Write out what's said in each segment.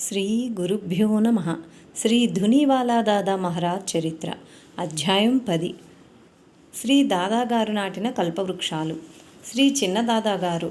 శ్రీ గురుభ్యో నమ. శ్రీ ధునివాలా దాదా మహారాజ్ చరిత్ర. అధ్యాయం పది. శ్రీ దాదా గారు నాటిన కల్పవృక్షాలు. శ్రీ చిన్న దాదా గారు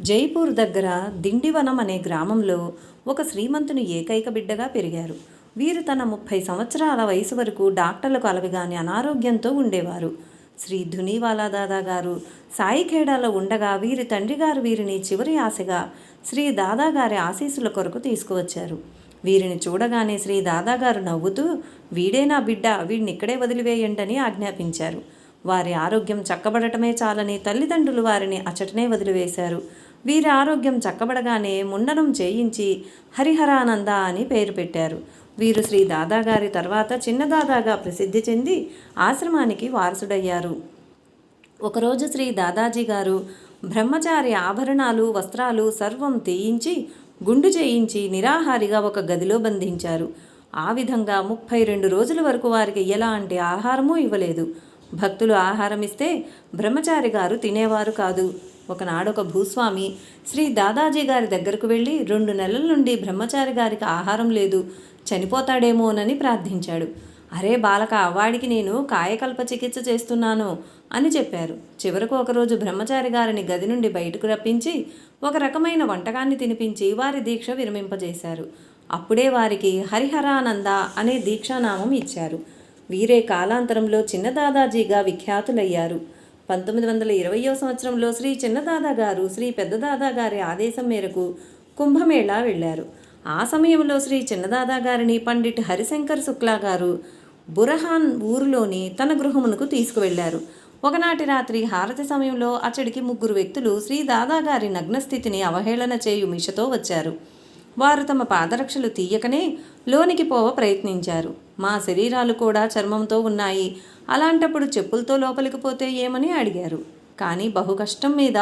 జైపూర్ దగ్గర దిండివనం అనే గ్రామంలో ఒక శ్రీమంతుని ఏకైక బిడ్డగా పెరిగారు. వీరు తన ముప్పై సంవత్సరాల వయసు వరకు డాక్టర్లకు అలవిగాని అనారోగ్యంతో ఉండేవారు. శ్రీ ధునివాలా దాదా గారు సాయిఖేడాలో ఉండగా వీరి తండ్రి గారు వీరిని చివరి ఆశగా శ్రీ దాదా గారి ఆశీస్సుల కొరకు తీసుకువచ్చారు. వీరిని చూడగానే శ్రీ దాదా గారు నవ్వుతూ వీడే నా బిడ్డ వీడిని ఇక్కడే వదిలివేయండని ఆజ్ఞాపించారు. వారి ఆరోగ్యం చక్కబడటమే చాలని తల్లిదండ్రులు వారిని అచటనే వదిలివేశారు. వీరి ఆరోగ్యం చక్కబడగానే ముండనం చేయించి హరిహరానంద అని పేరు పెట్టారు. వీరు శ్రీ దాదాగారి తర్వాత చిన్న దాదాగా ప్రసిద్ధి చెంది ఆశ్రమానికి వారసుడయ్యారు. ఒకరోజు శ్రీ దాదాజీ గారు బ్రహ్మచారి ఆభరణాలు వస్త్రాలు సర్వం తీయించి గుండు చేయించి నిరాహారిగా ఒక గదిలో బంధించారు. ఆ విధంగా ముప్పై రెండు రోజుల వరకు వారికి ఎలాంటి ఆహారమూ ఇవ్వలేదు. భక్తులు ఆహారం ఇస్తే బ్రహ్మచారి గారు తినేవారు కాదు. ఒకనాడొక భూస్వామి శ్రీ దాదాజీ గారి దగ్గరకు వెళ్ళి రెండు నెలల నుండి బ్రహ్మచారి గారికి ఆహారం లేదు చనిపోతాడేమోనని ప్రార్థించాడు. అరే బాలక వాడికి నేను కాయకల్ప చికిత్స చేస్తున్నాను అని చెప్పారు. చివరకు ఒకరోజు బ్రహ్మచారి గారిని గది నుండి బయటకు రప్పించి ఒక రకమైన వంటకాన్ని తినిపించి వారి దీక్ష విరమింపజేశారు. అప్పుడే వారికి హరిహరానంద అనే దీక్షానామం ఇచ్చారు. వీరే కాలాంతరంలో చిన్న దాదాజీగా విఖ్యాతులయ్యారు. పంతొమ్మిది వందల ఇరవయో సంవత్సరంలో శ్రీ చిన్నదాదా గారు శ్రీ పెద్దదాదా గారి ఆదేశం మేరకు కుంభమేళా వెళ్ళారు. ఆ సమయంలో శ్రీ చిన్నదాదా గారిని పండిట్ హరిశంకర్ శుక్లా గారు బురహాన్ ఊరిలోని తన గృహమునకు తీసుకువెళ్ళారు ఒకనాటి రాత్రి హారతి సమయంలో అచ్చడికి ముగ్గురు వ్యక్తులు శ్రీ దాదా గారి నగ్నస్థితిని అవహేళన చేయు మిషతో వచ్చారు. వారు తమ పాదరక్షలు తీయకనే లోనికి పోవ ప్రయత్నించారు. మా శరీరాలు కూడా చర్మంతో ఉన్నాయి. అలాంటప్పుడు చెప్పులతో లోపలికి పోతే ఏమని అడిగారు. కానీ బహు కష్టం మీద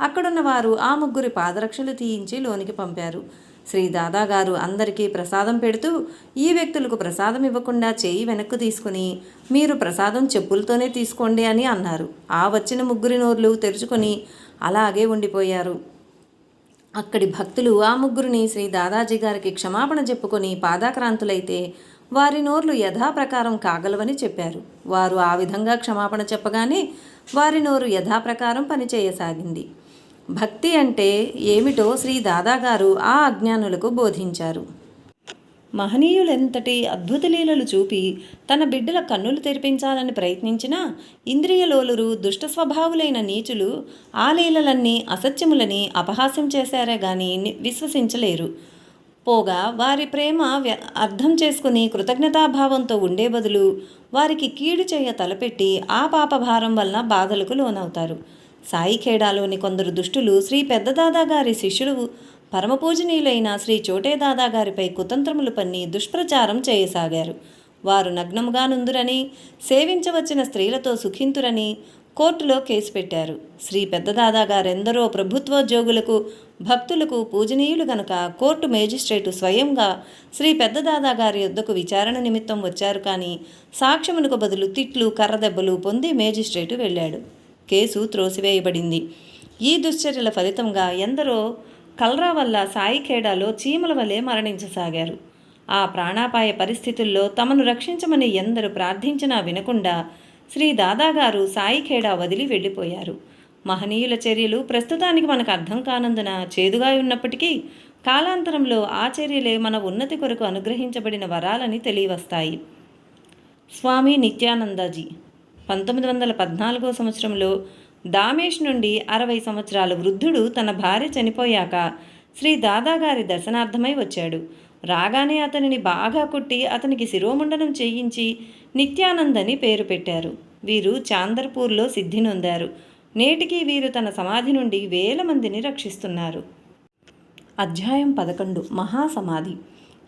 అక్కడున్న వారు ఆ ముగ్గురి పాదరక్షలు తీయించి లోనికి పంపారు. శ్రీ దాదా గారు అందరికీ ప్రసాదం పెడుతూ ఈ వ్యక్తులకు ప్రసాదం ఇవ్వకుండా చేయి వెనక్కు తీసుకుని మీరు ప్రసాదం చెప్పులతోనే తీసుకోండి అని అన్నారు. ఆ వచ్చిన ముగ్గురి నోర్లు తెరుచుకొని అలాగే ఉండిపోయారు. అక్కడి భక్తులు ఆ ముగ్గురిని శ్రీ దాదాజీ గారికి క్షమాపణ చెప్పుకొని పాదాక్రాంతులైతే వారి నోర్లు యథాప్రకారం కాగలవని చెప్పారు. వారు ఆ విధంగా క్షమాపణ చెప్పగానే వారి నోరు యథాప్రకారం పనిచేయసాగింది. భక్తి అంటే ఏమిటో శ్రీ దాదా గారు ఆ అజ్ఞానులకు బోధించారు. మహనీయులెంతటి అద్భుత లీలలు చూపి తన బిడ్డల కన్నులు తెరిపించాలని ప్రయత్నించినా ఇంద్రియలోలురు దుష్ట స్వభావులైన నీచులు ఆ లీలలన్నీ అసత్యములని అపహాస్యం చేశారే గాని విశ్వసించలేరు. పోగా వారి ప్రేమ వ్య- అర్థం చేసుకుని కృతజ్ఞతాభావంతో ఉండే బదులు వారికి కీడు చేయ తలపెట్టి ఆ పాపభారం వలన బాధలకు లోనవుతారు. సాయిఖేడాలోని కొందరు దుష్టులు శ్రీ పెద్దదాదా గారి శిష్యులు పరమపూజనీయులైన శ్రీ చోటే దాదా గారిపై కుతంత్రములు పన్ని దుష్ప్రచారం చేయసాగారు. వారు నగ్నముగా నుందురని సేవించవచ్చిన స్త్రీలతో సుఖింతురని కోర్టులో కేసు పెట్టారు. శ్రీ పెద్దదాదా గారెందరో ప్రభుత్వోద్యోగులకు భక్తులకు పూజనీయులు గనుక కోర్టు మేజిస్ట్రేటు స్వయంగా శ్రీ పెద్దదాదా గారి యొద్దకు విచారణ నిమిత్తం వచ్చారు కానీ సాక్ష్యమునకు బదులు తిట్లు కర్రదెబ్బలు పొంది మేజిస్ట్రేటు వెళ్ళాడు. కేసు త్రోసివేయబడింది. ఈ దుశ్చర్యల ఫలితంగా ఎందరో కల్రా వల్ల సాయి ఖేడాలో చీమల వలె మరణించసాగారు. ఆ ప్రాణాపాయ పరిస్థితుల్లో తమను రక్షించమని ఎందరు ప్రార్థించినా వినకుండా శ్రీ దాదాగారు సాయి ఖేడా వదిలి వెళ్ళిపోయారు. మహనీయుల చర్యలు ప్రస్తుతానికి మనకు అర్థం కానందున చేదుగా ఉన్నప్పటికీ కాలాంతరంలో ఆ చర్యలే మన ఉన్నతి కొరకు అనుగ్రహించబడిన వరాలని తెలియవస్తాయి. స్వామి నిత్యానందజీ పంతొమ్మిది వందల పద్నాలుగో సంవత్సరంలో దామేష్ నుండి అరవై సంవత్సరాల వృద్ధుడు తన భార్య చనిపోయాక శ్రీ దాదాగారి దర్శనార్థమై వచ్చాడు. రాగానే అతనిని బాగా కొట్టి అతనికి శిరోముండనం చేయించి నిత్యానందని పేరు పెట్టారు. వీరు చాందర్పూర్లో సిద్ధి నొందారు. నేటికి వీరు తన సమాధి నుండి వేల మందిని రక్షిస్తున్నారు. అధ్యాయం పదకొండు. మహాసమాధి.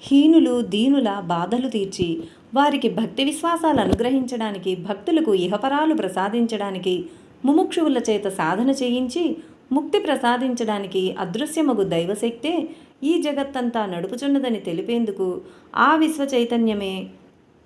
హీనులు దీనుల బాధలు తీర్చి వారికి భక్తి విశ్వాసాలు అనుగ్రహించడానికి భక్తులకు ఇహపరాలు ప్రసాదించడానికి ముముక్షువుల చేత సాధన చేయించి ముక్తి ప్రసాదించడానికి అదృశ్యమగు దైవశక్తే ఈ జగత్తంతా నడుపుచున్నదని తెలిపేందుకు ఆ విశ్వ చైతన్యమే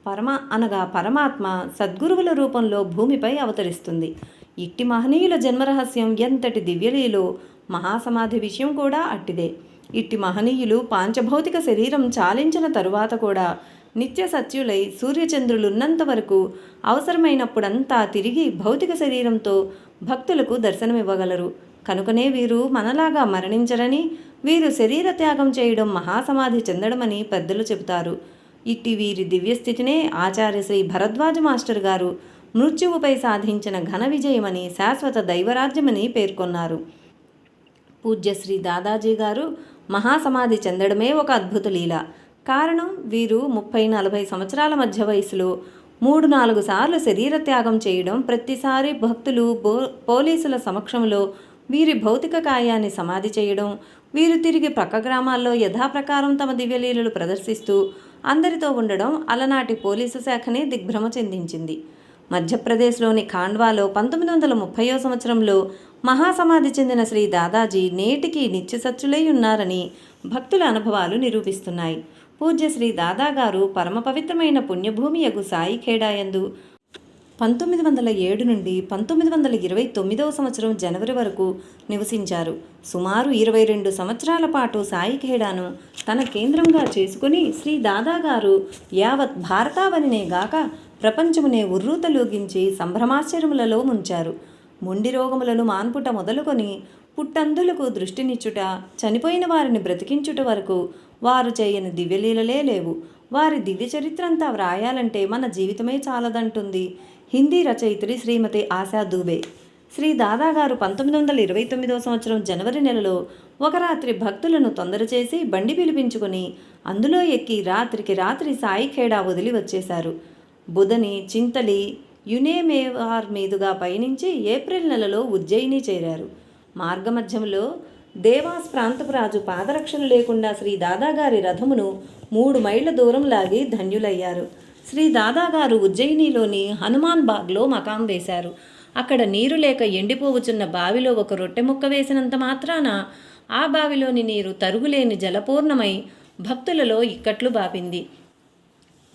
పరమ అనగా పరమాత్మ సద్గురువుల రూపంలో భూమిపై అవతరిస్తుంది. ఇట్టి మహనీయుల జన్మరహస్యం ఎంతటి దివ్యలీలో మహాసమాధి విషయం కూడా అట్టిదే. ఇట్టి మహనీయులు పాంచభౌతిక శరీరం చాలించిన తరువాత కూడా నిత్య సత్యులై సూర్యచంద్రులున్నంత వరకు అవసరమైనప్పుడంతా తిరిగి భౌతిక శరీరంతో భక్తులకు దర్శనమివ్వగలరు. కనుకనే వీరు మనలాగా మరణించరని వీరు శరీర త్యాగం చేయడం మహాసమాధి చెందడమని పెద్దలు చెబుతారు. ఇట్టి వీరి దివ్యస్థితినే ఆచార్య శ్రీ భరద్వాజ మాస్టర్ గారు మృత్యువుపై సాధించిన ఘన విజయమని శాశ్వత దైవరాజ్యమని పేర్కొన్నారు. పూజ్య శ్రీ దాదాజీ గారు మహాసమాధి చెందడమే ఒక అద్భుత లీల. కారణం వీరు ముప్పై నలభై సంవత్సరాల మధ్య వయసులో మూడు నాలుగు సార్లు శరీర త్యాగం చేయడం ప్రతిసారి భక్తులు బో పోలీసుల సమక్షంలో వీరి భౌతిక కాయాన్ని సమాధి చేయడం వీరు తిరిగి ప్రక్క గ్రామాల్లో యథాప్రకారం తమ దివ్యలీలలు ప్రదర్శిస్తూ అందరితో ఉండడం అలనాటి పోలీసు శాఖనే దిగ్భ్రమ చెందించింది. మధ్యప్రదేశ్లోని ఖాండ్వాలో పంతొమ్మిది వందల ముప్పయో సంవత్సరంలో మహాసమాధి చెందిన శ్రీ దాదాజీ నేటికి నిత్యసత్యులై ఉన్నారని భక్తుల అనుభవాలు నిరూపిస్తున్నాయి. పూజ్య శ్రీ దాదా గారు పరమ పవిత్రమైన పుణ్యభూమి యగు సాయి ఖేడాయందు పంతొమ్మిది వందల ఏడు నుండి పంతొమ్మిది వందల ఇరవై తొమ్మిదవ సంవత్సరం జనవరి వరకు నివసించారు. సుమారు ఇరవై రెండు సంవత్సరాల పాటు సాయి ఖేడాను తన కేంద్రంగా చేసుకుని శ్రీ దాదా గారు యావత్ భారతావనినే గాక ప్రపంచమునే ఉర్రూతలూగించి సంభ్రమాశ్చర్యములలో ముంచారు. మొండి రోగములను మాన్పుట మొదలుకొని పుట్టందులకు దృష్టినిచ్చుట చనిపోయిన వారిని బ్రతికించుట వరకు వారు చేయని దివ్యలీలలే లేవు. వారి దివ్య చరిత్రంతా వ్రాయాలంటే మన జీవితమే చాలదంటుంది. హిందీ రచయిత్రి శ్రీమతి ఆశా దూబే. శ్రీ దాదాగారు పంతొమ్మిది వందల ఇరవై తొమ్మిదో సంవత్సరం జనవరి నెలలో ఒక రాత్రి భక్తులను తొందర చేసి బండి పిలిపించుకొని అందులో ఎక్కి రాత్రికి రాత్రి సాయిఖేడా వదిలి వచ్చేశారు. బుధని చింతలి యునేమేవార్ మీదుగా పయనించి ఏప్రిల్ నెలలో ఉజ్జయిని చేరారు. మార్గమధ్యంలో దేవాస్ ప్రాంతపు రాజు పాదరక్షణ లేకుండా శ్రీ దాదాగారి రథమును మూడు మైళ్ళ దూరం లాగి ధన్యులయ్యారు. శ్రీ దాదాగారు ఉజ్జయినిలోని హనుమాన్ బాగ్లో మకాం వేశారు. అక్కడ నీరు లేక ఎండిపోవుచున్న బావిలో ఒక రొట్టె ముక్క వేసినంత మాత్రాన ఆ బావిలోని నీరు తరుగులేని జలపూర్ణమై భక్తులలో ఇక్కట్లు బాపింది.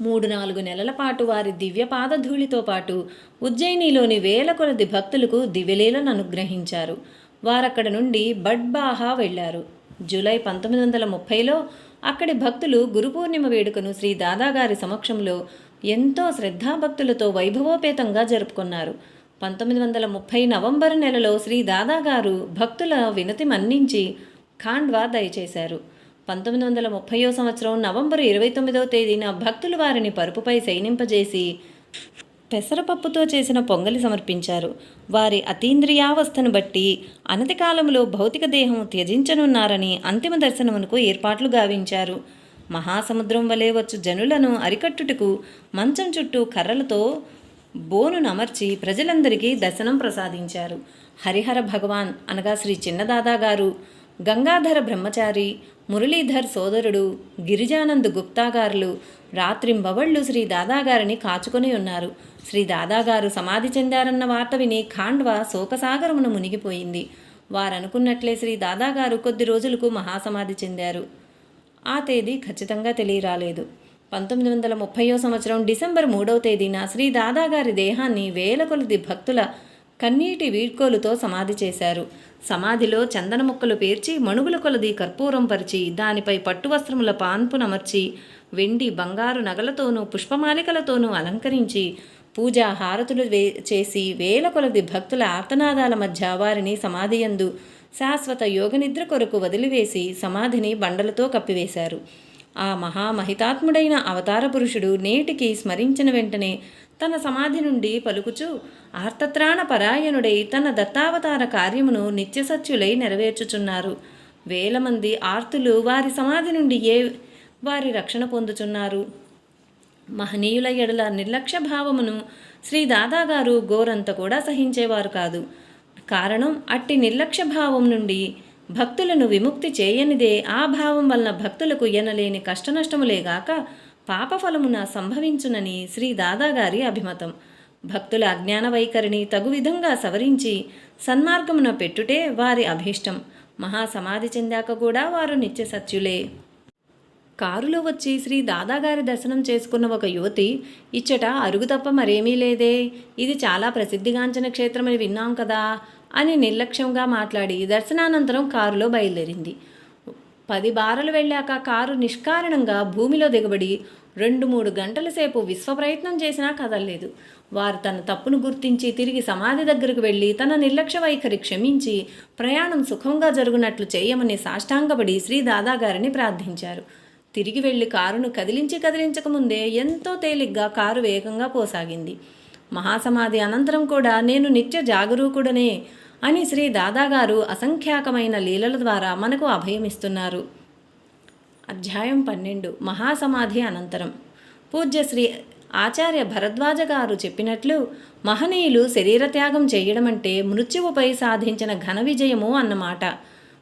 మూడు నాలుగు నెలల పాటు వారి దివ్య పాదధూళితో పాటు ఉజ్జయినిలోని వేల కొలది భక్తులకు దివ్యలీలను అనుగ్రహించారు. వారక్కడ నుండి బడ్బాహా వెళ్ళారు జూలై పంతొమ్మిది వందల ముప్పైలో అక్కడి భక్తులు గురు పూర్ణిమ వేడుకను శ్రీ దాదాగారి సమక్షంలో ఎంతో శ్రద్ధాభక్తులతో వైభవోపేతంగా జరుపుకున్నారు. పంతొమ్మిది వందల ముప్పై నవంబర్ నెలలో శ్రీ దాదాగారు భక్తుల వినతి మన్నించి ఖాండ్వా దయచేశారు. పంతొమ్మిది వందల ముప్పయో సంవత్సరం నవంబర్ ఇరవై తొమ్మిదవ తేదీన భక్తులు వారిని పరుపుపై శయనింపజేసి పెసరపప్పుతో చేసిన పొంగలి సమర్పించారు. వారి అతీంద్రియావస్థను బట్టి అనతి కాలంలో భౌతిక దేహం త్యజించనున్నారని అంతిమ దర్శనమునకు ఏర్పాట్లు గావించారు. మహాసముద్రం వలె వచ్చు జనులను అరికట్టుటకు మంచం చుట్టూ కర్రలతో బోనును అమర్చి ప్రజలందరికీ దర్శనం ప్రసాదించారు. హరిహర భగవాన్ అనగా శ్రీ చిన్నదాదా గారు గంగాధర బ్రహ్మచారి మురళీధర్ సోదరుడు గిరిజానంద్ గుప్తా గారులు రాత్రింబవళ్ళు శ్రీ దాదాగారిని కాచుకొని ఉన్నారు. శ్రీ దాదాగారు సమాధి చెందారన్న వార్త విని ఖాండ్వ శోకసాగరమును మునిగిపోయింది. వారనుకున్నట్లే శ్రీ దాదాగారు కొద్ది రోజులకు మహాసమాధి చెందారు. ఆ తేదీ ఖచ్చితంగా తెలియరాలేదు. పంతొమ్మిది వందల ముప్పయో సంవత్సరం డిసెంబర్ మూడవ తేదీన శ్రీ దాదాగారి దేహాన్ని వేల కొలది భక్తుల కన్నీటి వీడ్కోలుతో సమాధి చేశారు. సమాధిలో చందన ముక్కలు పేర్చి మణుగుల కొలది కర్పూరం పరిచి దానిపై పట్టు వస్త్రముల పాన్పునమర్చి వెండి బంగారు నగలతోనూ పుష్పమాలికలతోనూ అలంకరించి పూజా హారతులు వే చేసి వేల కొలది భక్తుల ఆర్తనాదాల మధ్య వారిని సమాధియందు శాశ్వత యోగనిద్ర కొరకు వదిలివేసి సమాధిని బండలతో కప్పివేశారు. ఆ మహామహితాత్ముడైన అవతార పురుషుడు నేటికి స్మరించిన వెంటనే తన సమాధి నుండి పలుకుచూ ఆర్తత్రాణ పరాయణుడై తన దత్తావతార కార్యమును నిత్యసత్యులై నెరవేర్చుచున్నారు. వేల మంది ఆర్తులు వారి సమాధి నుండి ఏ వారి రక్షణ పొందుచున్నారు? మహనీయుల ఎడల నిర్లక్ష్య భావమును శ్రీ దాదాగారు గోరంత కూడా సహించేవారు కాదు. కారణం అట్టి నిర్లక్ష్య భావం నుండి భక్తులను విముక్తి చేయనిదే. ఆ భావం వలన భక్తులకు ఎనలేని కష్టనష్టములేగాక పాపఫలమున సంభవించునని శ్రీ దాదాగారి అభిమతం. భక్తుల అజ్ఞాన వైఖరిని తగు విధంగా సవరించి సన్మార్గమున పెట్టుటే వారి అభీష్టం. మహాసమాధి చెందాక కూడా వారు నిత్య సత్యులే. కారులో వచ్చి శ్రీ దాదాగారి దర్శనం చేసుకున్న ఒక యువతి ఇచ్చట అరుగు తప్ప మరేమీ లేదే ఇది చాలా ప్రసిద్ధిగాంచిన క్షేత్రమని విన్నాం కదా అని నిర్లక్ష్యంగా మాట్లాడి దర్శనానంతరం కారులో బయలుదేరింది. పది బారలు వెళ్ళాక కారు నిష్కారణంగా భూమిలో దిగబడి రెండు మూడు గంటల సేపు విశ్వ ప్రయత్నం చేసినా కదలలేదు. వారు తన తప్పును గుర్తించి తిరిగి సమాధి దగ్గరకు వెళ్ళి తన నిర్లక్ష్య వైఖరి క్షమించి ప్రయాణం సుఖంగా జరుగునట్లు చేయమని సాష్టాంగపడి శ్రీ దాదాగారిని ప్రార్థించారు. తిరిగి వెళ్ళి కారును కదిలించి కదిలించకముందే ఎంతో తేలిగ్గా కారు వేగంగా పోసాగింది. మహాసమాధి అనంతరం కూడా నేను నిత్య జాగరూకుడనే అని శ్రీ దాదాగారు అసంఖ్యాకమైన లీలల ద్వారా మనకు అభయమిస్తున్నారు. అధ్యాయం పన్నెండు. మహాసమాధి అనంతరం. పూజ్య శ్రీ ఆచార్య భరద్వాజ గారు చెప్పినట్లు మహనీయులు శరీరత్యాగం చేయడం అంటే మృత్యువుపై సాధించిన ఘన విజయము అన్నమాట.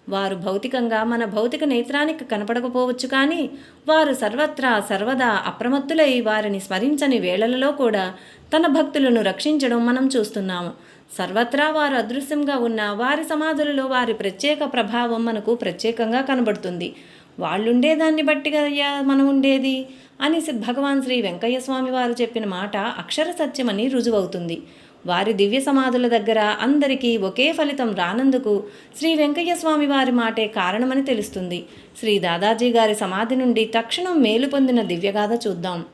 వారు భౌతికంగా మన భౌతిక నేత్రానికి కనపడకపోవచ్చు కానీ వారు సర్వత్రా సర్వదా అప్రమత్తులై వారిని స్మరించని వేళలలో కూడా తన భక్తులను రక్షించడం మనం చూస్తున్నాము. సర్వత్రా వారు అదృశ్యంగా ఉన్న వారి సమాధులలో వారి ప్రత్యేక ప్రభావం మనకు ప్రత్యేకంగా కనబడుతుంది. వాళ్ళుండే దాన్ని బట్టి కదయ్యా మనం ఉండేది? అని భగవాన్ శ్రీ వెంకయ్య స్వామి వారు చెప్పిన మాట అక్షర సత్యమని రుజువవుతుంది. వారి దివ్య సమాధుల దగ్గర అందరికీ ఒకే ఫలితం రానందుకు శ్రీ వెంకయ్య స్వామి వారి మాటే కారణమని తెలుస్తుంది. శ్రీ దాదాజీ గారి సమాధి నుండి తక్షణం మేలు పొందిన దివ్యగాథ చూద్దాం.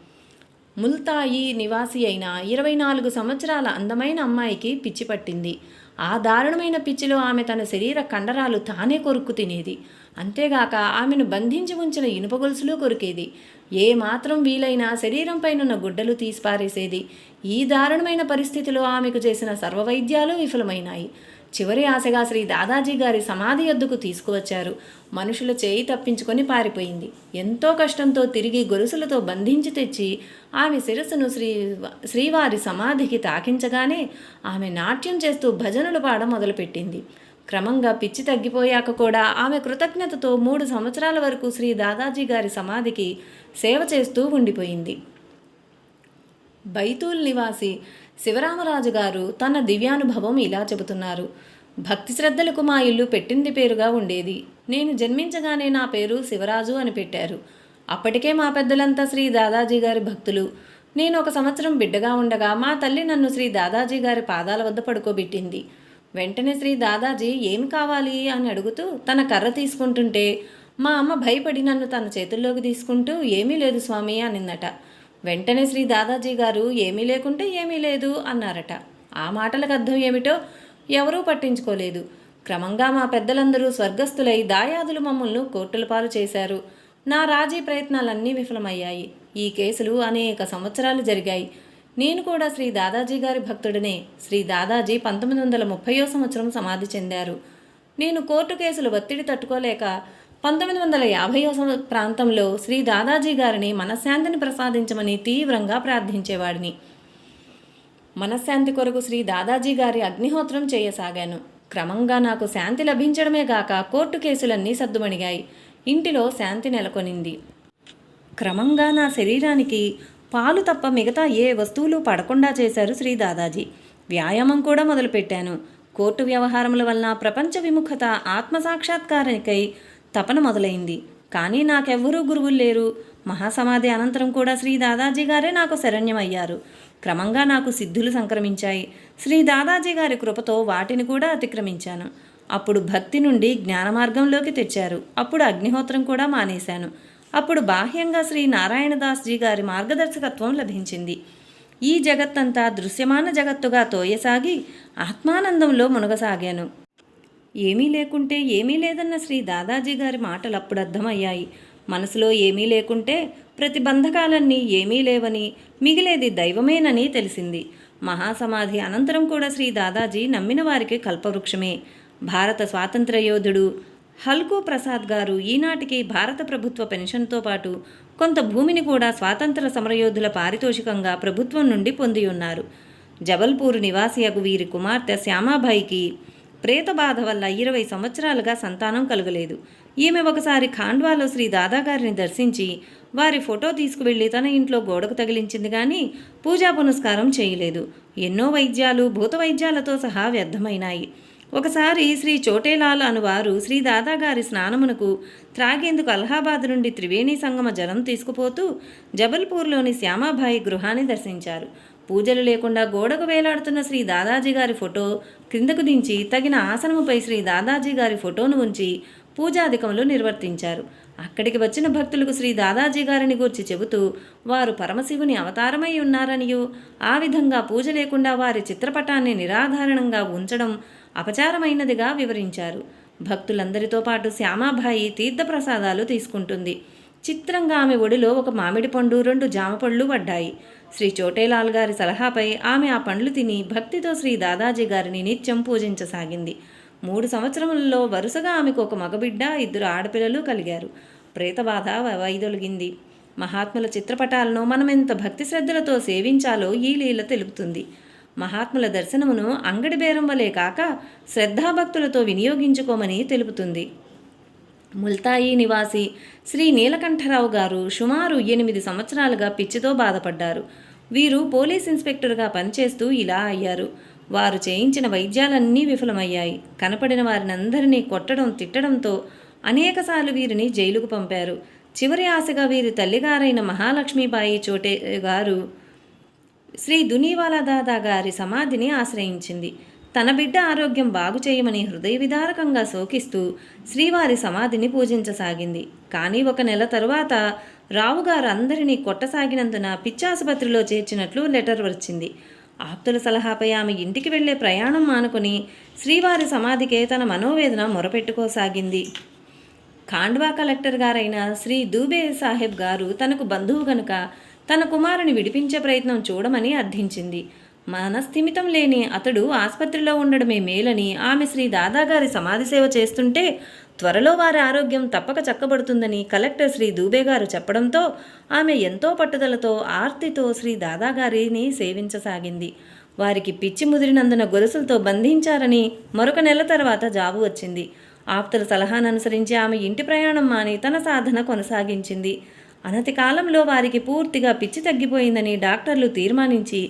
ముల్తాయి నివాసి అయిన ఇరవై నాలుగు సంవత్సరాల అందమైన అమ్మాయికి పిచ్చి పట్టింది. ఆ దారుణమైన పిచ్చిలో ఆమె తన శరీర కండరాలు తానే కొరుక్కు తినేది. అంతేగాక ఆమెను బంధించి ఉంచిన ఇనుప గొలుసులు కొరికేది. ఏ మాత్రం వీలైనా శరీరంపైనున్న గుడ్డలు తీసిపారేసేది. ఈ దారుణమైన పరిస్థితిలో ఆమెకు చేసిన సర్వవైద్యాలు విఫలమైనాయి. చివరి ఆశగా శ్రీ దాదాజీ గారి సమాధి ఎద్దుకు తీసుకువచ్చారు. మనుషుల చేయి తప్పించుకొని పారిపోయింది. ఎంతో కష్టంతో తిరిగి గొలుసులతో బంధించి తెచ్చి ఆమె శిరస్సును శ్రీ శ్రీవారి సమాధికి తాకించగానే ఆమె నాట్యం చేస్తూ భజనలు పాడ మొదలుపెట్టింది. క్రమంగా పిచ్చి తగ్గిపోయాక కూడా ఆమె కృతజ్ఞతతో మూడు సంవత్సరాల వరకు శ్రీ దాదాజీ గారి సమాధికి సేవ చేస్తూ ఉండిపోయింది. బైతూల్ నివాసి శివరామరాజు గారు తన దివ్యానుభవం ఇలా చెబుతున్నారు. భక్తి శ్రద్ధలకు మా ఇల్లు పెట్టింది పేరుగా ఉండేది. నేను జన్మించగానే నా పేరు శివరాజు అని పెట్టారు. అప్పటికే మా పెద్దలంతా శ్రీ దాదాజీ గారి భక్తులు. నేను ఒక సంవత్సరం బిడ్డగా ఉండగా మా తల్లి నన్ను శ్రీ దాదాజీ గారి పాదాల వద్ద పడుకోబెట్టింది. వెంటనే శ్రీ దాదాజీ ఏం కావాలి? అని అడుగుతూ తన కర్ర తీసుకుంటుంటే మా అమ్మ భయపడి నన్ను తన చేతుల్లోకి తీసుకుంటూ ఏమీ లేదు స్వామి అనిందట. వెంటనే శ్రీ దాదాజీ గారు ఏమీ లేకుంటే ఏమీ లేదు అన్నారట. ఆ మాటలకు అర్థం ఏమిటో ఎవరూ పట్టించుకోలేదు. క్రమంగా మా పెద్దలందరూ స్వర్గస్థులై దాయాదులు మమ్మల్ని కోర్టుల పాలు చేశారు. నా రాజీ ప్రయత్నాలన్నీ విఫలమయ్యాయి. ఈ కేసులు అనేక సంవత్సరాలు జరిగాయి. నేను కూడా శ్రీ దాదాజీ గారి భక్తుడనే. శ్రీ దాదాజీ పంతొమ్మిది వందల ముప్పయో సంవత్సరం సమాధి చెందారు. నేను కోర్టు కేసులు ఒత్తిడి తట్టుకోలేక పంతొమ్మిది వందల యాభై ప్రాంతంలో శ్రీ దాదాజీ గారిని మనశ్శాంతిని ప్రసాదించమని తీవ్రంగా ప్రార్థించేవాడిని. మనశ్శాంతి కొరకు శ్రీ దాదాజీ గారి అగ్నిహోత్రం చేయసాగాను. క్రమంగా నాకు శాంతి లభించడమే గాక కోర్టు కేసులన్నీ సద్దుమణిగాయి. ఇంటిలో శాంతి నెలకొనింది. క్రమంగా నా శరీరానికి పాలు తప్ప మిగతా ఏ వస్తువులు పడకుండా చేశారు శ్రీ దాదాజీ. వ్యాయామం కూడా మొదలుపెట్టాను. కోర్టు వ్యవహారముల వలన ప్రపంచ విముఖత ఆత్మసాక్షాత్కారానికై తపన మొదలైంది. కానీ నాకెవ్వరూ గురువులు లేరు. మహాసమాధి అనంతరం కూడా శ్రీ దాదాజీ గారే నాకు శరణ్యమయ్యారు. క్రమంగా నాకు సిద్ధులు సంక్రమించాయి. శ్రీ దాదాజీ గారి కృపతో వాటిని కూడా అతిక్రమించాను. అప్పుడు భక్తి నుండి జ్ఞాన మార్గంలోకి తెచ్చారు. అప్పుడు అగ్నిహోత్రం కూడా మానేశాను. అప్పుడు బాహ్యంగా శ్రీ నారాయణదాస్జీ గారి మార్గదర్శకత్వం లభించింది. ఈ జగత్తంతా దృశ్యమాన జగత్తుగా తోయసాగి ఆత్మానందంలో మునగసాగాను. ఏమీ లేకుంటే ఏమీ లేదన్న శ్రీ దాదాజీ గారి మాటలు అప్పుడు అర్థమయ్యాయి. మనసులో ఏమీ లేకుంటే ప్రతిబంధకాలన్నీ ఏమీ లేవని మిగిలేది దైవమేనని తెలిసింది. మహాసమాధి అనంతరం కూడా శ్రీ దాదాజీ నమ్మిన వారికి కల్పవృక్షమే. భారత స్వాతంత్ర యోధుడు హల్కూ ప్రసాద్ గారు ఈనాటికి భారత ప్రభుత్వ పెన్షన్తో పాటు కొంత భూమిని కూడా స్వాతంత్ర సమరయోధుల పారితోషికంగా ప్రభుత్వం నుండి పొంది ఉన్నారు. జబల్పూర్ నివాసియకు వీరి కుమార్తె శ్యామాబాయికి ప్రేత బాధ వల్ల ఇరవై సంవత్సరాలుగా సంతానం కలగలేదు. ఈమె ఒకసారి ఖాండ్వాలో శ్రీ దాదాగారిని దర్శించి వారి ఫోటో తీసుకువెళ్ళి తన ఇంట్లో గోడకు తగిలించింది కానీ పూజా పునస్కారం చేయలేదు. ఎన్నో వైద్యాలు భూత వైద్యాలతో సహా వ్యర్థమైనాయి. ఒకసారి శ్రీ చోటేలాల్ అనువారు శ్రీ దాదాగారి స్నానమునకు త్రాగేందుకు అలహాబాద్ నుండి త్రివేణి సంగమ జలం తీసుకుపోతూ జబల్పూర్లోని శ్యామాబాయి గృహాన్ని దర్శించారు. పూజలు లేకుండా గోడకు వేలాడుతున్న శ్రీ దాదాజీ గారి ఫోటో క్రిందకు దించి తగిన ఆసనముపై శ్రీ దాదాజీ గారి ఫోటోను ఉంచి పూజాధికములు నిర్వర్తించారు. అక్కడికి వచ్చిన భక్తులకు శ్రీ దాదాజీ గారిని గూర్చి చెబుతూ వారు పరమశివుని అవతారమై ఉన్నారనియు. ఆ విధంగా పూజ లేకుండా వారి చిత్రపటాన్ని నిరాధారణంగా ఉంచడం అపచారమైనదిగా వివరించారు. భక్తులందరితో పాటు శ్యామాబాయి తీర్థప్రసాదాలు తీసుకుంటుంది. చిత్రంగా ఆమె ఒడిలో ఒక మామిడి పండు రెండు జామ పళ్ళు పడ్డాయి శ్రీ చోటేలాల్ గారి సలహాపై ఆమె ఆ పండ్లు తిని భక్తితో శ్రీ దాదాజీ గారిని నిత్యం పూజించసాగింది. మూడు సంవత్సరములలో వరుసగా ఆమెకు ఒక మగబిడ్డ ఇద్దరు ఆడపిల్లలు కలిగారు. ప్రేతబాధ వైదొలిగింది. మహాత్ముల చిత్రపటాలను మనం ఎంత భక్తి శ్రద్ధలతో సేవించాలో ఈ లీల తెలుపుతుంది. మహాత్ముల దర్శనమును అంగడి బేరం వలే కాక శ్రద్ధాభక్తులతో వినియోగించుకోమని తెలుపుతుంది. ముల్తాయి నివాసి శ్రీ నీలకంఠరావు గారు సుమారు ఎనిమిది సంవత్సరాలుగా పిచ్చితో బాధపడ్డారు. వీరు పోలీస్ ఇన్స్పెక్టర్గా పనిచేస్తూ ఇలా అయ్యారు. వారు చేయించిన వైద్యాలన్నీ విఫలమయ్యాయి. కనపడిన వారినందరినీ కొట్టడం తిట్టడంతో అనేకసార్లు వీరిని జైలుకు పంపారు. చివరి ఆశగా వీరి తల్లిగారైన మహాలక్ష్మీబాయి చోటే గారు శ్రీ దునీవాలా దాదా గారి సమాధిని ఆశ్రయించింది. తన బిడ్డ ఆరోగ్యం బాగు చేయమని హృదయ విదారకంగా శోకిస్తూ శ్రీవారి సమాధిని పూజించసాగింది. కానీ ఒక నెల తరువాత రావుగారు అందరినీ కొట్టసాగినందున పిచ్చాసుపత్రిలో చేర్చినట్లు లెటర్ వచ్చింది. ఆప్తుల సలహాపై ఆమె ఇంటికి వెళ్ళే ప్రయాణం మానుకుని శ్రీవారి సమాధికే తన మనోవేదన మొరపెట్టుకోసాగింది. ఖాండ్వా కలెక్టర్ గారైన శ్రీ దూబే సాహెబ్ గారు తనకు బంధువు గనుక తన కుమారుని విడిపించే ప్రయత్నం చూడమని అర్థించింది. మనస్థిమితం లేని అతడు ఆసుపత్రిలో ఉండడమే మేలని ఆమె శ్రీ దాదాగారి సమాధి సేవ చేస్తుంటే త్వరలో వారి ఆరోగ్యం తప్పక చక్కబడుతుందని కలెక్టర్ శ్రీ దూబే గారు చెప్పడంతో ఆమె ఎంతో పట్టుదలతో ఆర్తితో శ్రీ దాదాగారిని సేవించసాగింది. వారికి పిచ్చి ముదిరినందున గొలుసులతో బంధించారని మరొక నెల తర్వాత జాబు వచ్చింది. ఆప్తుల సలహాను అనుసరించి ఆమె ఇంటి ప్రయాణం మాని తన సాధన కొనసాగించింది. అనతి కాలంలో వారికి పూర్తిగా పిచ్చి తగ్గిపోయిందని డాక్టర్లు తీర్మానించి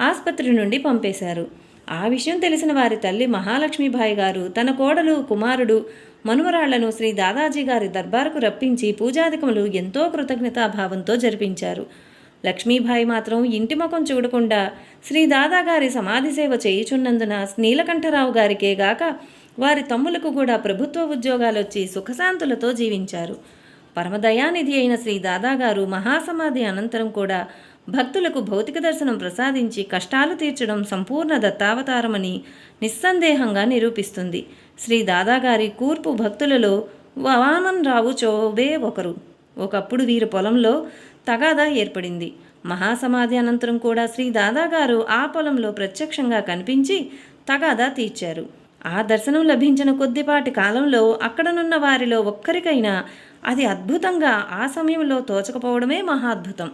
ఆసుపత్రి నుండి పంపేశారు. ఆ విషయం తెలిసిన వారి తల్లి మహాలక్ష్మీబాయి గారు తన కోడలు కుమారుడు మనుమరాళ్ళను శ్రీ దాదాజీ గారి దర్బారుకు రప్పించి పూజాధికములు ఎంతో కృతజ్ఞతాభావంతో జరిపించారు. లక్ష్మీబాయి మాత్రం ఇంటి ముఖం చూడకుండా శ్రీ దాదాగారి సమాధి సేవ చేయుచున్నందున నీలకంఠరావు గారికే గాక వారి తమ్ములకు కూడా ప్రభుత్వ ఉద్యోగాలొచ్చి సుఖశాంతులతో జీవించారు. పరమదయానిధి అయిన శ్రీ దాదాగారు మహాసమాధి అనంతరం కూడా భక్తులకు భౌతిక దర్శనం ప్రసాదించి కష్టాలు తీర్చడం సంపూర్ణ దత్తావతారమని నిస్సందేహంగా నిరూపిస్తుంది. శ్రీ దాదాగారి కూర్పు భక్తులలో వామన్ రావు చోబే ఒకరు. ఒకప్పుడు వీరి పొలంలో తగాదా ఏర్పడింది. మహాసమాధి అనంతరం కూడా శ్రీ దాదాగారు ఆ పొలంలో ప్రత్యక్షంగా కనిపించి తగాదా తీర్చారు. ఆ దర్శనం లభించిన కొద్దిపాటి కాలంలో అక్కడనున్న వారిలో ఒక్కరికైనా అది అద్భుతంగా ఆ సమయంలో తోచకపోవడమే మహాద్భుతం.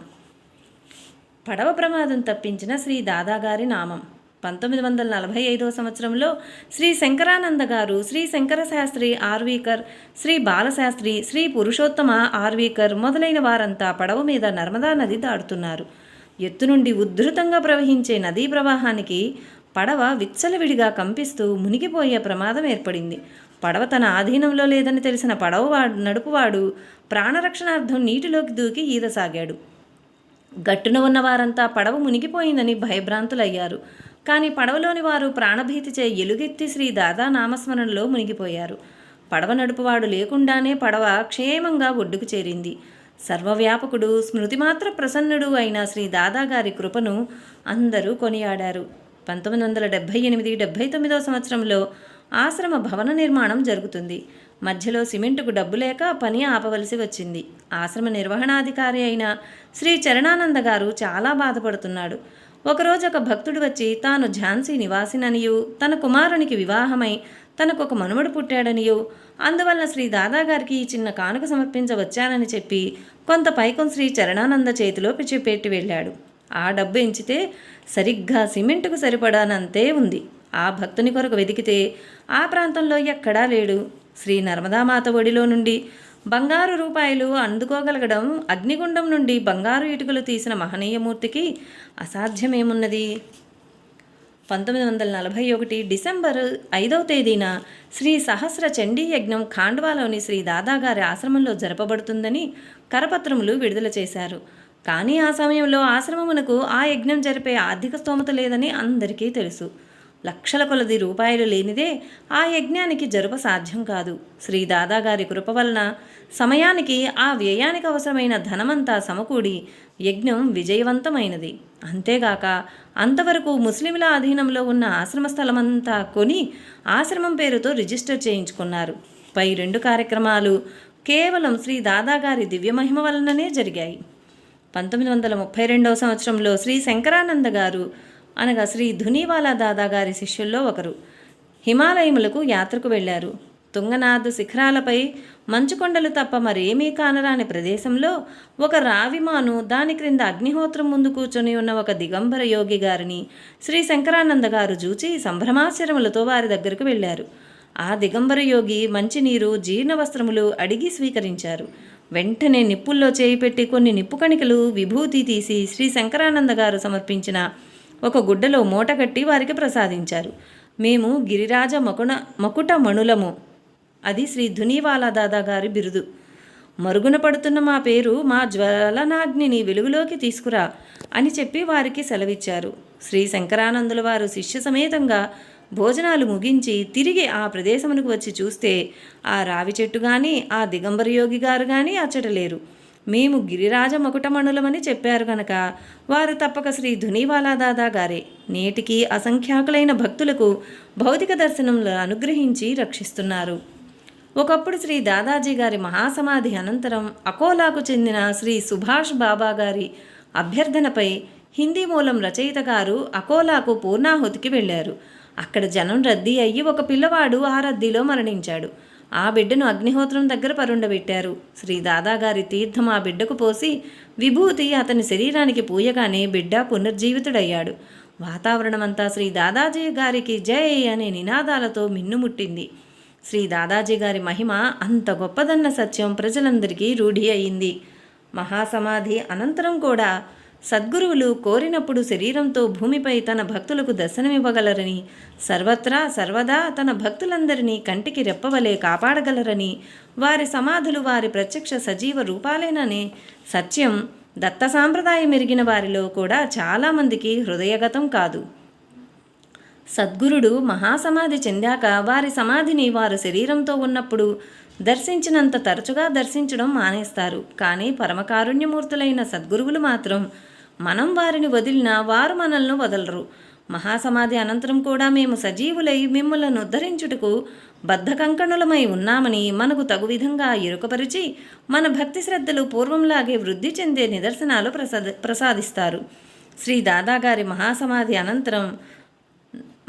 పడవ ప్రమాదం తప్పించిన శ్రీ దాదాగారి నామం. పంతొమ్మిది వందల నలభై ఐదవ సంవత్సరంలో శ్రీ శంకరానంద గారు శ్రీ శంకర శాస్త్రి ఆర్వీకర్ శ్రీ బాలశాస్త్రి శ్రీ పురుషోత్తమ ఆర్వీకర్ మొదలైన వారంతా పడవ మీద నర్మదా నది దాటుతున్నారు. ఎత్తు నుండి ఉద్ధృతంగా ప్రవహించే నదీ ప్రవాహానికి పడవ విచ్చలవిడిగా కంపిస్తూ మునిగిపోయే ప్రమాదం ఏర్పడింది. పడవ తన ఆధీనంలో లేదని తెలిసిన పడవవాడు నడుపువాడు ప్రాణరక్షణార్థం నీటిలోకి దూకి ఈదసాగాడు గట్టున ఉన్న వారంతా పడవ మునిగిపోయిందని భయభ్రాంతులయ్యారు. కానీ పడవలోని వారు ప్రాణభీతిచే ఎలుగెత్తి శ్రీ దాదా నామస్మరణలో మునిగిపోయారు. పడవ నడుపువాడు లేకుండానే పడవ క్షేమంగా ఒడ్డుకు చేరింది. సర్వవ్యాపకుడు స్మృతిమాత్ర ప్రసన్నుడు అయిన శ్రీ దాదాగారి కృపను అందరూ కొనియాడారు. పంతొమ్మిది వందల డెబ్భై ఎనిమిది డెబ్భై తొమ్మిదో సంవత్సరంలో ఆశ్రమ భవన నిర్మాణం జరుగుతుంది. మధ్యలో సిమెంటుకు డబ్బు లేక పని ఆపవలసి వచ్చింది. ఆశ్రమ నిర్వహణాధికారి అయిన శ్రీ చరణానంద గారు చాలా బాధపడుతున్నాడు. ఒకరోజు ఒక భక్తుడు వచ్చి తాను ఝాన్సీ నివాసిననియు తన కుమారునికి వివాహమై తనకు ఒక మనుమడు పుట్టాడనియు అందువల్ల శ్రీ దాదాగారికి ఈ చిన్న కానుక సమర్పించవచ్చానని చెప్పి కొంత పైకం శ్రీ చరణానంద చేతిలో పిచ్చిపెట్టి వెళ్ళాడు. ఆ డబ్బు ఎంచితే సరిగ్గా సిమెంటుకు సరిపడానంతే ఉంది. ఆ భక్తుని కొరకు వెదికితే ఆ ప్రాంతంలో ఎక్కడా లేడు. శ్రీ నర్మదామాత ఒడిలో నుండి బంగారు రూపాయలు అందుకోగలగడం అగ్నిగుండం నుండి బంగారు ఇటుకలు తీసిన మహనీయమూర్తికి అసాధ్యమేమున్నది? పంతొమ్మిది వందల నలభై ఒకటి డిసెంబర్ ఐదవ తేదీన శ్రీ సహస్ర చండీ యజ్ఞం ఖాండ్వాలోని శ్రీ దాదాగారి ఆశ్రమంలో జరపబడుతుందని కరపత్రములు విడుదల చేశారు. కానీ ఆ సమయంలో ఆశ్రమమునకు ఆ యజ్ఞం జరిపే ఆర్థిక స్తోమత లేదని అందరికీ తెలుసు. లక్షల కొలది రూపాయలు లేనిదే ఆ యజ్ఞానికి జరుప సాధ్యం కాదు. శ్రీ దాదాగారి కృప వలన సమయానికి ఆ వ్యయానికి అవసరమైన ధనమంతా సమకూడి యజ్ఞం విజయవంతమైనది. అంతేగాక అంతవరకు ముస్లింల అధీనంలో ఉన్న ఆశ్రమ స్థలమంతా కొని ఆశ్రమం పేరుతో రిజిస్టర్ చేయించుకున్నారు. పై రెండు కార్యక్రమాలు కేవలం శ్రీ దాదాగారి దివ్యమహిమ వలననే జరిగాయి. పంతొమ్మిది వందల ముప్పై రెండవ సంవత్సరంలో శ్రీ శంకరానంద గారు అనగా శ్రీ ధునీవాలా దాదా గారి శిష్యుల్లో ఒకరు. హిమాలయములకు యాత్రకు వెళ్ళారు. తుంగనాథ్ శిఖరాలపై మంచుకొండలు తప్ప మరేమీ కానరాని ప్రదేశంలో ఒక రావిమాను దాని క్రింద అగ్నిహోత్రం ముందు కూర్చొని ఉన్న ఒక దిగంబర యోగి గారిని శ్రీ శంకరానంద గారు చూచి సంభ్రమాశ్చర్యములతో వారి దగ్గరకు వెళ్ళారు. ఆ దిగంబర యోగి మంచినీరు జీర్ణ వస్త్రములు అడిగి స్వీకరించారు. వెంటనే నిప్పుల్లో చేయి పెట్టి కొన్ని నిప్పు కణికలు విభూతి తీసి శ్రీ శంకరానంద గారు సమర్పించిన ఒక గుడ్డలో మూటగట్టి వారికి ప్రసాదించారు. మేము గిరిరాజ మకుణ మకుట మణులము. అది శ్రీ ధునీవాలా దాదా గారి బిరుదు. మరుగున పడుతున్న మా పేరు మా జ్వలనాగ్నిని వెలుగులోకి తీసుకురా అని చెప్పి వారికి సెలవిచ్చారు. శ్రీ శంకరానందుల వారు శిష్య సమేతంగా భోజనాలు ముగించి తిరిగి ఆ ప్రదేశమునకు వచ్చి చూస్తే ఆ రావి చెట్టు కానీ ఆ దిగంబరయోగి గారు కానీ అచ్చట లేరు మేము గిరిరాజ మకుటమణులమని చెప్పారు గనక. వారు తప్పక శ్రీ ధునీవాలా దాదా గారే. నేటికి అసంఖ్యాకులైన భక్తులకు భౌతిక దర్శనంలో అనుగ్రహించి రక్షిస్తున్నారు. ఒకప్పుడు శ్రీ దాదాజీ గారి మహాసమాధి అనంతరం అకోలాకు చెందిన శ్రీ సుభాష్ బాబా గారి అభ్యర్థనపై హిందీ మూలం రచయిత గారు అకోలాకు పూర్ణాహుతికి వెళ్ళారు. అక్కడ జనం రద్దీ అయ్యి ఒక పిల్లవాడు ఆ రద్దీలో మరణించాడు. ఆ బిడ్డను అగ్నిహోత్రం దగ్గర పరుండబెట్టారు. శ్రీ దాదాగారి తీర్థం ఆ బిడ్డకు పోసి విభూతి అతని శరీరానికి పూయగానే బిడ్డ పునర్జీవితుడయ్యాడు. వాతావరణమంతా శ్రీ దాదాజీ గారికి జై అనే నినాదాలతో మిన్నుముట్టింది. శ్రీ దాదాజీ గారి మహిమ అంత గొప్పదన్న సత్యం ప్రజలందరికీ రూఢి అయింది మహాసమాధి అనంతరం కూడా సద్గురువులు కోరినప్పుడు శరీరంతో భూమిపై తన భక్తులకు దర్శనమివ్వగలరని సర్వత్రా సర్వదా తన భక్తులందరినీ కంటికి రెప్పవలే కాపాడగలరని వారి సమాధులు వారి ప్రత్యక్ష సజీవ రూపాలేననే సత్యం దత్త సాంప్రదాయం ఎరిగిన వారిలో కూడా చాలామందికి హృదయగతం కాదు. సద్గురుడు మహాసమాధి చెందాక వారి సమాధిని వారు శరీరంతో ఉన్నప్పుడు దర్శించినంత తరచుగా దర్శించడం మానేస్తారు. కానీ పరమకారుణ్యమూర్తులైన సద్గురువులు మాత్రం మనం వారిని వదిలినా వారు మనల్ని వదలరు. మహాసమాధి అనంతరం కూడా మేము సజీవులై మిమ్మలను ఉద్ధరించుటకు బద్ధకంకణులమై ఉన్నామని మనకు తగు విధంగా ఇరుకపరిచి మన భక్తి శ్రద్ధలు పూర్వంలాగే వృద్ధి చెందే నిదర్శనాలు ప్రసాద ప్రసాదిస్తారు. శ్రీ దాదాగారి మహాసమాధి అనంతరం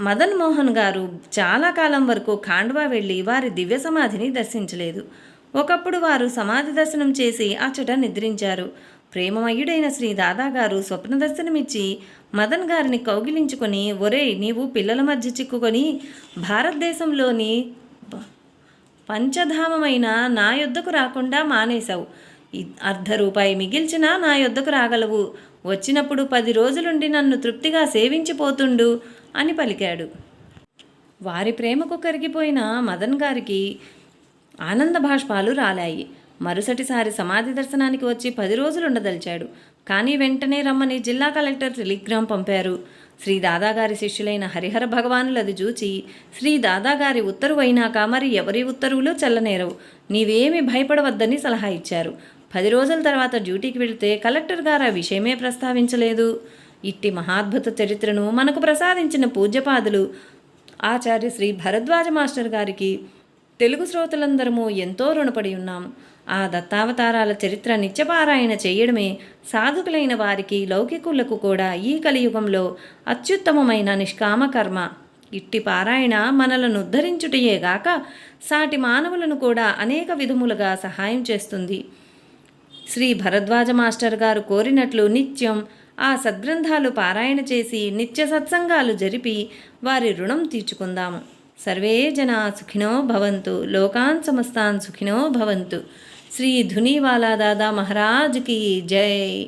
మదన్ మోహన్ గారు చాలా కాలం వరకు ఖాండ్వా వెళ్ళి వారి దివ్య సమాధిని దర్శించలేదు. ఒకప్పుడు వారు సమాధి దర్శనం చేసి అచ్చట నిద్రించారు. ప్రేమమయుడైన శ్రీ దాదాగారు స్వప్న దర్శనమిచ్చి మదన్ గారిని కౌగిలించుకొని ఒరే నీవు పిల్లల మధ్య చిక్కుకొని భారతదేశంలోని పంచధామమైన నా యొద్దకు రాకుండా మానేశావు. అర్ధ రూపాయి మిగిల్చినా నా యొద్దకు రాగలవు. వచ్చినప్పుడు పది రోజులుండి నన్ను తృప్తిగా సేవించిపోతుండు. అని పలికాడు. వారి ప్రేమకు కరిగిపోయిన మదన్ గారికి ఆనంద భాష్పాలు రాలాయి. మరుసటిసారి సమాధి దర్శనానికి వచ్చి పది రోజులు ఉండదలిచాడు. కానీ వెంటనే రమ్మని జిల్లా కలెక్టర్ టెలిగ్రామ్ పంపారు. శ్రీ దాదాగారి శిష్యులైన హరిహర భగవానులది చూచి శ్రీ దాదాగారి ఉత్తరువు అయినాక మరి ఎవరి ఉత్తర్వులు చల్లనేరవు? నీవేమి భయపడవద్దని సలహా ఇచ్చారు. పది రోజుల తర్వాత డ్యూటీకి వెళితే కలెక్టర్ గారు ఆ విషయమే ప్రస్తావించలేదు. ఇట్టి మహాద్భుత చరిత్రను మనకు ప్రసాదించిన పూజ్యపాదులు ఆచార్య శ్రీ భరద్వాజ మాస్టర్ గారికి తెలుగు శ్రోతలందరము ఎంతో రుణపడి ఉన్నాం. ఆ దత్తావతారాల చరిత్ర నిత్యపారాయణ చేయడమే సాధుకులైన వారికి లౌకికులకు కూడా ఈ కలియుగంలో అత్యుత్తమమైన నిష్కామ కర్మ. ఇట్టి పారాయణ మనలను ఉద్ధరించుటయేగాక సాటి మానవులను కూడా అనేక విధములుగా సహాయం చేస్తుంది. శ్రీ భరద్వాజ మాస్టర్ గారు కోరినట్లు నిత్యం ఆ సద్గ్రంథాలు పారాయణ చేసి నిత్య సత్సంగాలు జరిపి వారి రుణం తీర్చుకుందాము సర్వే జనా సుఖినో భవంతు లోకాన్ సమస్తాన్ సుఖినో భవంతు. శ్రీ ధునీవాలా దాదా మహారాజ్కి జై.